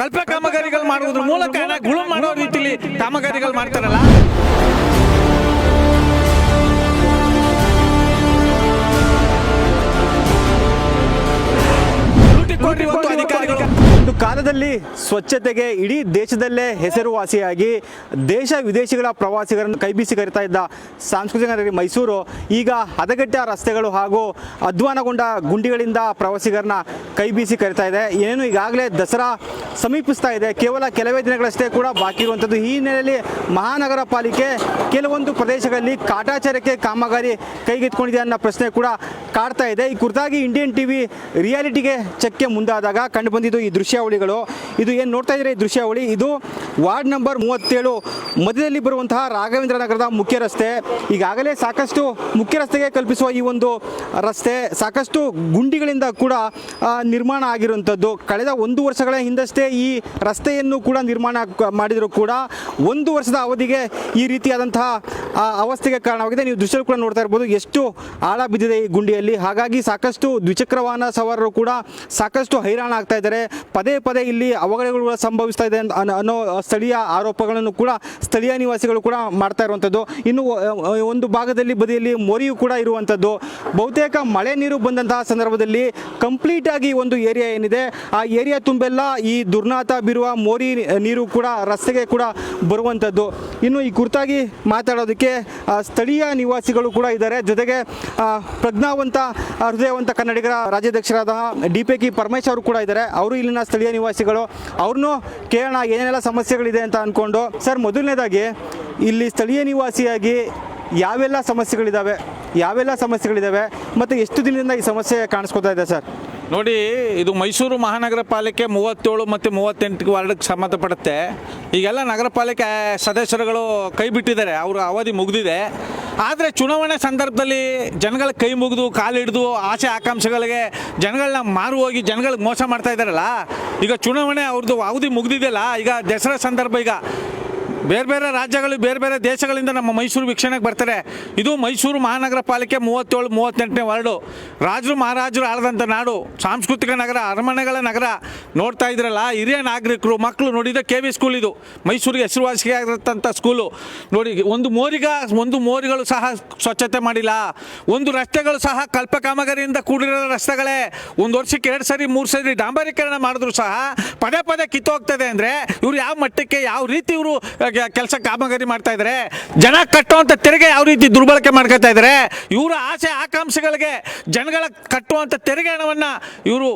ಕಲ್ಪ ಕಾಮಗಾರಿಗಳು ಮಾಡುವುದ್ರ ಮೂಲಕ ಗುಳು ಮಾಡೋ ರೀತಿಲಿ ಕಾಮಗಾರಿಗಳು ಮಾಡ್ತಾರಲ್ಲ? ಕಾಲದಲ್ಲಿ ಸ್ವಚ್ಛತೆಗೆ ಇಡೀ ದೇಶದಲ್ಲೇ ಹೆಸರುವಾಸಿಯಾಗಿ ದೇಶ ವಿದೇಶಗಳ ಪ್ರವಾಸಿಗರನ್ನು ಕೈಬೀಸಿ ಕರಿತಾ ಇದ್ದ ಸಾಂಸ್ಕೃತಿಕ ನಗರಿ ಮೈಸೂರು, ಈಗ ಹದಗೆಟ್ಟ ರಸ್ತೆಗಳು ಹಾಗೂ ಅಧ್ವಾನಗೊಂಡ ಗುಂಡಿಗಳಿಂದ ಪ್ರವಾಸಿಗರನ್ನ ಕೈಬೀಸಿ ಕರಿತಾ ಇದೆ. ಏನೇನು ಈಗಾಗಲೇ ದಸರಾ ಸಮೀಪಿಸ್ತಾ ಇದೆ. ಕೇವಲ ಕೆಲವೇ ದಿನಗಳಷ್ಟೇ ಕೂಡ ಬಾಕಿ ಇರುವಂಥದ್ದು. ಈ ಹಿನ್ನೆಲೆಯಲ್ಲಿ ಮಹಾನಗರ ಪಾಲಿಕೆ ಕೆಲವೊಂದು ಪ್ರದೇಶಗಳಲ್ಲಿ ಕಾಟಾಚಾರಕ್ಕೆ ಕಾಮಗಾರಿ ಕೈಗೆತ್ಕೊಂಡಿದೆ ಅನ್ನೋ ಪ್ರಶ್ನೆ ಕೂಡ ಕಾಡ್ತಾ ಇದೆ. ಈ ಕುರಿತಾಗಿ ಇಂಡಿಯನ್ ಟಿವಿ ರಿಯಾಲಿಟಿಗೆ ಚೆಕ್ಗೆ ಮುಂದಾದಾಗ ಕಂಡು ಬಂದಿದ್ದು ಈ ದೃಶ್ಯಾವಳಿಗಳು. ಇದು ಏನು ನೋಡ್ತಾ ಇದ್ರೆ ಈ ದೃಶ್ಯಾವಳಿ? ಇದು ವಾರ್ಡ್ ನಂಬರ್ ಮೂವತ್ತೇಳು. ಮಧ್ಯದಲ್ಲಿ ಬರುವಂತಹ ರಾಘವೇಂದ್ರ ನಗರದ ಮುಖ್ಯ ರಸ್ತೆ. ಈಗಾಗಲೇ ಸಾಕಷ್ಟು ಮುಖ್ಯ ರಸ್ತೆಗೆ ಕಲ್ಪಿಸುವ ಈ ಒಂದು ರಸ್ತೆ ಸಾಕಷ್ಟು ಗುಂಡಿಗಳಿಂದ ಕೂಡ ನಿರ್ಮಾಣ ಆಗಿರುವಂಥದ್ದು ಕಳೆದ ಒಂದು ವರ್ಷಗಳ ಹಿಂದಷ್ಟೇ ಈ ರಸ್ತೆಯನ್ನು ಕೂಡ ನಿರ್ಮಾಣ ಮಾಡಿದರೂ ಕೂಡ. ಒಂದು ವರ್ಷದ ಅವಧಿಗೆ ಈ ರೀತಿಯಾದಂತಹ ಆ, ಅವಸ್ಥೆಗೆ ಕಾರಣವಾಗಿದೆ. ನೀವು ದೃಶ್ಯ ಕೂಡ ನೋಡ್ತಾ ಇರ್ಬೋದು. ಎಷ್ಟು ಆಳ ಬಿದ್ದಿದೆ ಈ ಗುಂಡಿಯಲ್ಲಿ. ಹಾಗಾಗಿ ಸಾಕಷ್ಟು ದ್ವಿಚಕ್ರ ವಾಹನ ಸವಾರರು ಕೂಡ ಸಾಕಷ್ಟು ಹೈರಾಣ ಆಗ್ತಾ ಇದ್ದಾರೆ. ಪದೇ ಪದೇ ಇಲ್ಲಿ ಅವಘಡಗಳು ಕೂಡ ಸಂಭವಿಸ್ತಾ ಇದೆ ಅನ್ನೋ ಸ್ಥಳೀಯ ಆರೋಪಗಳನ್ನು ಕೂಡ ಸ್ಥಳೀಯ ನಿವಾಸಿಗಳು ಕೂಡ ಮಾಡ್ತಾ ಇರುವಂಥದ್ದು ಇನ್ನು ಒಂದು ಭಾಗದಲ್ಲಿ ಬದಿಯಲ್ಲಿ ಮೊರಿಯು ಕೂಡ ಇರುವಂಥದ್ದು ಬಹುತೇಕ ಮಳೆ ನೀರು ಬಂದಂತಹ ಸಂದರ್ಭದಲ್ಲಿ ಕಂಪ್ಲೀಟ್ ಆಗಿ ಒಂದು ಏರಿಯಾ ಏನಿದೆ. ಆ ಏರಿಯಾ ತುಂಬೆಲ್ಲ ಈ ದುರ್ನಾತ ಬೀರುವ ಮೋರಿ ನೀರು ಕೂಡ ರಸ್ತೆಗೆ ಕೂಡ ಬರುವಂಥದ್ದು ಇನ್ನು ಈ ಕುರಿತಾಗಿ ಮಾತಾಡೋದಕ್ಕೆ ಆ, ಸ್ಥಳೀಯ ನಿವಾಸಿಗಳು ಕೂಡ ಇದ್ದಾರೆ. ಜೊತೆಗೆ ಪ್ರಜ್ಞಾವಂತ ಹೃದಯವಂತ ಕನ್ನಡಿಗರ ರಾಜ್ಯಾಧ್ಯಕ್ಷರಾದ ಡಿ ಪಿ ಕಿ ಪರಮೇಶ್ ಅವರು ಕೂಡ ಇದ್ದಾರೆ. ಅವರು ಇಲ್ಲಿನ ಸ್ಥಳೀಯ ನಿವಾಸಿಗಳು. ಅವ್ರನ್ನೂ ಕೇಳೋಣ ಏನೆಲ್ಲ ಸಮಸ್ಯೆಗಳಿದೆ ಅಂತ ಅಂದ್ಕೊಂಡು ಸರ್ ಮೊದಲನೇದಾಗಿ ಇಲ್ಲಿ ಸ್ಥಳೀಯ ನಿವಾಸಿಯಾಗಿ ಯಾವೆಲ್ಲ ಸಮಸ್ಯೆಗಳಿದ್ದಾವೆ ಯಾವೆಲ್ಲ ಸಮಸ್ಯೆಗಳಿದ್ದಾವೆ ಮತ್ತು ಎಷ್ಟು ದಿನದಿಂದ ಈ ಸಮಸ್ಯೆ ಕಾಣಿಸ್ಕೊತಾ ಇದೆ ಸರ್? ನೋಡಿ, ಇದು ಮೈಸೂರು ಮಹಾನಗರ ಪಾಲಿಕೆ ಮೂವತ್ತೇಳು ಮತ್ತು ಮೂವತ್ತೆಂಟು ವಾರ್ಡ್ಗೆ ಸಂಬಂಧಪಡುತ್ತೆ. ಈಗೆಲ್ಲ ನಗರ ಪಾಲಿಕೆ ಸದಸ್ಯರುಗಳು ಕೈ ಬಿಟ್ಟಿದ್ದಾರೆ, ಅವರ ಅವಧಿ ಮುಗಿದಿದೆ. ಆದರೆ ಚುನಾವಣೆ ಸಂದರ್ಭದಲ್ಲಿ ಜನಗಳ ಕೈ ಮುಗಿದು ಕಾಲಿಡಿದು ಆಸೆ ಆಕಾಂಕ್ಷೆಗಳಿಗೆ ಜನಗಳನ್ನ ಮಾರು ಹೋಗಿ ಜನಗಳಿಗೆ ಮೋಸ ಮಾಡ್ತಾ ಇದ್ದಾರಲ್ಲ, ಈಗ ಚುನಾವಣೆ ಅವ್ರದ್ದು ಅವಧಿ ಮುಗಿದಿದೆಯಲ್ಲ, ಈಗ ದಸರಾ ಸಂದರ್ಭ ಈಗ. ಬೇರೆ ಬೇರೆ ರಾಜ್ಯಗಳು, ಬೇರೆ ಬೇರೆ ದೇಶಗಳಿಂದ ನಮ್ಮ ಮೈಸೂರು ವೀಕ್ಷಣೆಗೆ ಬರ್ತಾರೆ. ಇದು ಮೈಸೂರು ಮಹಾನಗರ ಪಾಲಿಕೆ ಮೂವತ್ತೇಳು, ಮೂವತ್ತೆಂಟನೇ ವಾರ್ಡು. ರಾಜರು, ಮಹಾರಾಜರು ಆಳದಂಥ ನಾಡು. ಸಾಂಸ್ಕೃತಿಕ ನಗರ, ಅರಮನೆಗಳ ನಗರ ನೋಡ್ತಾ ಇದ್ರಲ್ಲ, ಹಿರಿಯ ನಾಗರಿಕರು, ಮಕ್ಕಳು ನೋಡಿದ ಕೆ ವಿ ಸ್ಕೂಲ್ ಇದು. ಮೈಸೂರಿಗೆ ಹೆಸರುವಾಸಿಯಾಗಿರತಂಥ ಸ್ಕೂಲು. ನೋಡಿ, ಒಂದು ಮೋರಿಗ, ಒಂದು ಮೋರಿಗಳು ಸಹ ಸ್ವಚ್ಛತೆ ಮಾಡಿಲ್ಲ. ಒಂದು ರಸ್ತೆಗಳು ಸಹ ಕಲ್ಪ ಕಾಮಗಾರಿಯಿಂದ ಕೂಡಿರೋ ರಸ್ತೆಗಳೇ. ಒಂದು ವರ್ಷಕ್ಕೆ ಎರಡು ಸರಿ, ಮೂರು ಸರಿ ಡಾಂಬರೀಕರಣ ಮಾಡಿದ್ರು ಸಹ ಪದೇ ಪದೇ ಕಿತ್ತೋಗ್ತದೆ ಅಂದರೆ ಇವ್ರು ಯಾವ ಮಟ್ಟಕ್ಕೆ, ಯಾವ ರೀತಿ ಇವರು ಕೆಲಸ ಕಾಮಗಾರಿ ಮಾಡ್ತಾ ಇದ್ದಾರೆ ಜನ ಕಟ್ಟುವಂಥ ತೆರಿಗೆ ಯಾವ ರೀತಿ ದುರ್ಬಳಕೆ ಮಾಡ್ಕೊತಾ ಇದ್ದಾರೆ ಇವರ ಆಸೆ, ಆಕಾಂಕ್ಷೆಗಳಿಗೆ ಜನಗಳ ಕಟ್ಟುವಂಥ ತೆರಿಗೆ ಹಣವನ್ನು ಇವರು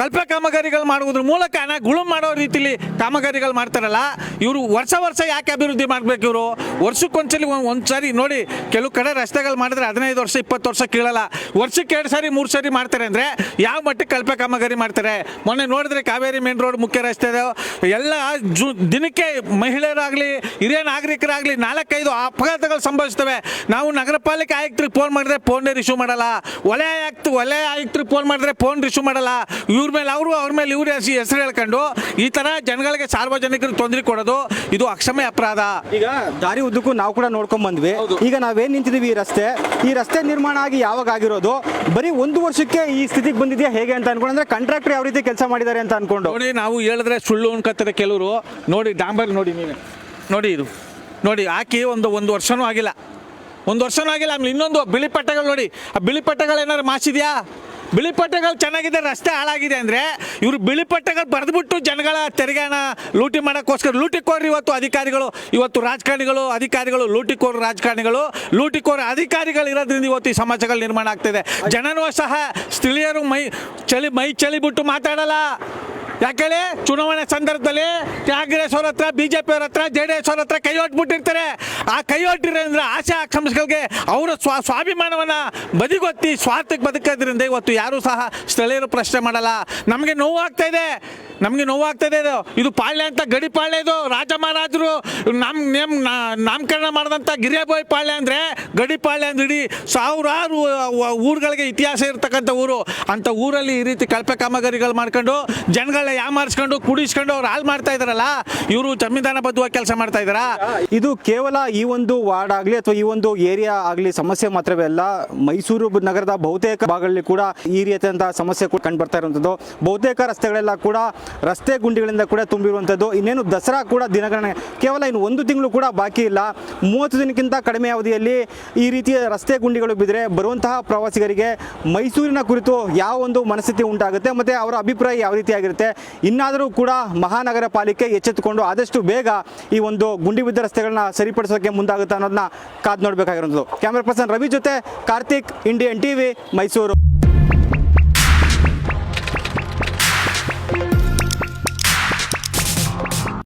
ಕಲ್ಪ ಕಾಮಗಾರಿಗಳು ಮಾಡುವುದ್ರ ಮೂಲಕ ಹಣ ಗುಳು ಮಾಡೋ ರೀತಿಲಿ ಕಾಮಗಾರಿಗಳು ಮಾಡ್ತಾರಲ್ಲ, ಇವರು ವರ್ಷ ವರ್ಷ ಯಾಕೆ ಅಭಿವೃದ್ಧಿ ಮಾಡಬೇಕು ಇವರು? ವರ್ಷಕ್ಕೊಂದ್ಸಲಿ ಒಂದು ಸಾರಿ ನೋಡಿ, ಕೆಲವು ಕಡೆ ರಸ್ತೆಗಳು ಮಾಡಿದ್ರೆ ಹದಿನೈದು ವರ್ಷ, ಇಪ್ಪತ್ತು ವರ್ಷ ಕೀಳಲ್ಲ. ವರ್ಷಕ್ಕೆ ಎರಡು ಸಾರಿ, ಮೂರು ಸಾರಿ ಮಾಡ್ತಾರೆ ಅಂದರೆ ಯಾವ ಮಟ್ಟಕ್ಕೆ ಕಲ್ಪ ಕಾಮಗಾರಿ ಮಾಡ್ತಾರೆ? ಮೊನ್ನೆ ನೋಡಿದ್ರೆ ಕಾವೇರಿ ಮೇನ್ ರೋಡ್ ಮುಖ್ಯ ರಸ್ತೆ ಎಲ್ಲ ಜು, ದಿನಕ್ಕೆ ಮಹಿಳೆಯರಾಗಲಿ ಹಿರಿಯ ನಾಗರಿಕರಾಗಲಿ ನಾಲ್ಕೈದು ಅಪಘಾತಗಳು ಸಂಭವಿಸ್ತವೆ. ನಾವು ನಗರ ಪಾಲಿಕೆ ಆಯುಕ್ತರಿಗೆ ಫೋನ್ ಮಾಡಿದ್ರೆ ಫೋನ್ ರಿಸೀವ್ ಮಾಡಲ್ಲ. ವಲಯ ಆಯುಕ್ತ ವಲಯ ಆಯುಕ್ತರಿಗೆ ಫೋನ್ ಮಾಡಿದ್ರೆ ಫೋನ್ ರಿಸೀವ್ ಮಾಡಲ್ಲ. ಇವ್ರ ಮೇಲೆ ಅವರು ಅವ್ರ ಮೇಲೆ ಇವ್ರ ಹೆಸರು ಹೇಳ್ಕೊಂಡು ಈ ಥರ ಜನಗಳಿಗೆ ಸಾರ್ವಜನಿಕರಿಗೆ ತೊಂದರೆ ಕೊಡೋದು ಇದು ಅಕ್ಷಮ್ಯ ಅಪರಾಧ. ಈಗ ದಾರಿ ಉದ್ದಕ್ಕೂ ನಾವು ಕೂಡ ನೋಡ್ಕೊಂಡ್ ಬಂದ್ವಿ. ಈಗ ನಾವೇನ್ ನಿಂತಿದೀವಿ ಈ ರಸ್ತೆ? ಈ ರಸ್ತೆ ನಿರ್ಮಾಣ ಆಗಿ ಯಾವಾಗ ಆಗಿರೋದು ಬರೀ ಒಂದು ವರ್ಷಕ್ಕೆ ಈ ಸ್ಥಿತಿಗೆ ಬಂದಿದೆಯಾ ಹೇಗೆ ಅಂತ ಅನ್ಕೊಂಡು ಅಂದ್ರೆ ಕಾಂಟ್ರಾಕ್ಟರ್ ಯಾವ ರೀತಿ ಕೆಲಸ ಮಾಡಿದ್ದಾರೆ ಅಂತ ಅನ್ಕೊಂಡು. ನೋಡಿ ನಾವು ಹೇಳಿದ್ರೆ ಸುಳ್ಳು ಅನ್ಕೋತಾರೆ ಕೆಲವರು. ನೋಡಿ ಡಾಂಬರ್ ನೋಡಿ ನೀವೇ. ನೋಡಿ ಇದು. ನೋಡಿ ಹಾಕಿ ಒಂದು ಒಂದು ವರ್ಷನೂ ಆಗಿಲ್ಲ. ಒಂದು ವರ್ಷನೂ ಆಗಿಲ್ಲ, ಆಮೇಲೆ ಇನ್ನೊಂದು ಬಿಳಿ ಪಟ್ಟೆಗಳು ನೋಡಿ. ಆ ಬಿಳಿ ಪಟ್ಟೆಗಳು ಏನಾದ್ರು ಮಾಸಿದ್ಯಾ? ಬಿಳಿ ಪಟ್ಟೆಗಳು ಚೆನ್ನಾಗಿದೆ, ರಸ್ತೆ ಹಾಳಾಗಿದೆ ಅಂದರೆ ಇವರು ಬಿಳಿ ಪಟ್ಟೆಗಳು ಬರೆದ್ಬಿಟ್ಟು ಜನಗಳ ತೆರಿಗೆನ ಲೂಟಿ ಮಾಡೋಕ್ಕೋಸ್ಕರ ಲೂಟಿಕೋರು ಇವತ್ತು ಅಧಿಕಾರಿಗಳು, ಇವತ್ತು ರಾಜಕಾರಣಿಗಳು, ಅಧಿಕಾರಿಗಳು ಲೂಟಿಕೋರು ರಾಜಕಾರಣಿಗಳು ಲೂಟಿಕೋರು ಅಧಿಕಾರಿಗಳು ಇರೋದ್ರಿಂದ ಇವತ್ತು ಈ ಸಮಾಜಗಳು ನಿರ್ಮಾಣ ಆಗ್ತಿದೆ. ಜನನೂ ಸಹ ಸ್ಥಳೀಯರು ಮೈ ಚಳಿ ಮೈ ಚಳಿ ಬಿಟ್ಟು ಮಾತಾಡಲ್ಲ. ಯಾಕೇಳಿ? ಚುನಾವಣೆ ಸಂದರ್ಭದಲ್ಲಿ ಕಾಂಗ್ರೆಸ್ ಅವ್ರ ಹತ್ರ ಬಿಜೆಪಿ ಅವ್ರ ಹತ್ರ ಜೆ ಡಿ ಎಸ್ ಅವ್ರ ಹತ್ರ ಕೈ ಆ ಕೈ ಆಸೆ ಆಕಾಂಕ್ಷೆಗಳಿಗೆ ಅವರ ಸ್ವ, ಸ್ವಾಭಿಮಾನವನ್ನ ಬದಿಗೊತ್ತಿ ಸ್ವಾರ್ಥಕ್ಕೆ ಬದುಕೋದ್ರಿಂದ ಇವತ್ತು ಯಾರೂ ಸಹ ಸ್ಥಳೀಯರು ಪ್ರಶ್ನೆ ಮಾಡಲ್ಲ. ನಮಗೆ ನೋವಾಗ್ತಾ ಇದೆ. ನಮಗೆ ನೋವಾಗ್ತದೆ ಇದು. ಇದು ಪಾಳ್ಯ ಅಂತ ಗಡಿ ಪಾಳ್ಯ ಇದು. ರಾಜ ಮಹಾರಾಜರು ನಮ್ ನೇಮ್ ನಾಮಕರಣ ಮಾಡಿದಂಥ ಗಿರಿಯಾಬಾಯಿ ಪಾಳ್ಯ ಅಂದರೆ ಗಡಿ ಪಾಳ್ಯ ಅಂದ್ರೆ ಇಡೀ ಸಾವಿರಾರು ಊರುಗಳಿಗೆ ಇತಿಹಾಸ ಇರ್ತಕ್ಕಂಥ ಊರು. ಅಂಥ ಊರಲ್ಲಿ ಈ ರೀತಿ ಕಳಪೆ ಕಾಮಗಾರಿಗಳು ಮಾಡ್ಕೊಂಡು ಜನಗಳನ್ನ ಯಾಮಾರಿಸ್ಕೊಂಡು ಕುಡಿಸ್ಕೊಂಡು ಅವ್ರು ಹಾಳು ಮಾಡ್ತಾ ಇದಾರಲ್ಲ, ಇವರು ಜಮೀನ್ದಾನ ಬದ್ಧವಾಗಿ ಕೆಲಸ ಮಾಡ್ತಾ ಇದ್ದಾರಾ ಇದು ಕೇವಲ ಈ ಒಂದು ವಾರ್ಡ್ ಆಗಲಿ ಅಥವಾ ಈ ಒಂದು ಏರಿಯಾ ಆಗಲಿ ಸಮಸ್ಯೆ ಮಾತ್ರವೇ ಅಲ್ಲ, ಮೈಸೂರು ನಗರದ ಬಹುತೇಕ ಭಾಗಗಳಲ್ಲಿ ಕೂಡ ಈ ರೀತಿಯಂತಹ ಸಮಸ್ಯೆ ಕಂಡು ಬರ್ತಾ ಇರುವಂಥದ್ದು. ಬಹುತೇಕ ರಸ್ತೆಗಳೆಲ್ಲ ಕೂಡ ರಸ್ತೆ ಗುಂಡಿಗಳಿಂದ ಕೂಡ ತುಂಬಿರುವಂಥದ್ದು. ಇನ್ನೇನು ದಸರಾ ಕೂಡ ದಿನಗಣನೆ ಕೇವಲ ಇನ್ನು ಒಂದು ತಿಂಗಳು ಕೂಡ ಬಾಕಿ ಇಲ್ಲ. ಮೂವತ್ತು ದಿನಕ್ಕಿಂತ ಕಡಿಮೆ ಅವಧಿಯಲ್ಲಿ ಈ ರೀತಿಯ ರಸ್ತೆ ಗುಂಡಿಗಳು ಬಿದ್ದರೆ ಬರುವಂತಹ ಪ್ರವಾಸಿಗರಿಗೆ ಮೈಸೂರಿನ ಕುರಿತು ಯಾವ ಒಂದು ಮನಸ್ಥಿತಿ ಉಂಟಾಗುತ್ತೆ ಮತ್ತು ಅವರ ಅಭಿಪ್ರಾಯ ಯಾವ ರೀತಿಯಾಗಿರುತ್ತೆ. ಇನ್ನಾದರೂ ಕೂಡ ಮಹಾನಗರ ಪಾಲಿಕೆ ಎಚ್ಚೆತ್ತುಕೊಂಡು ಆದಷ್ಟು ಬೇಗ ಈ ಒಂದು ಗುಂಡಿ ಬಿದ್ದ ರಸ್ತೆಗಳನ್ನ ಸರಿಪಡಿಸೋಕೆ ಮುಂದಾಗುತ್ತೆ ಅನ್ನೋದನ್ನ ಕಾದು ನೋಡಬೇಕಾಗಿರೋದು ಕ್ಯಾಮ್ರಾ ಪರ್ಸನ್ ರವಿ ಜೊತೆ ಕಾರ್ತಿಕ್, ಇಂಡಿಯನ್ ಟಿವಿ, ಮೈಸೂರು.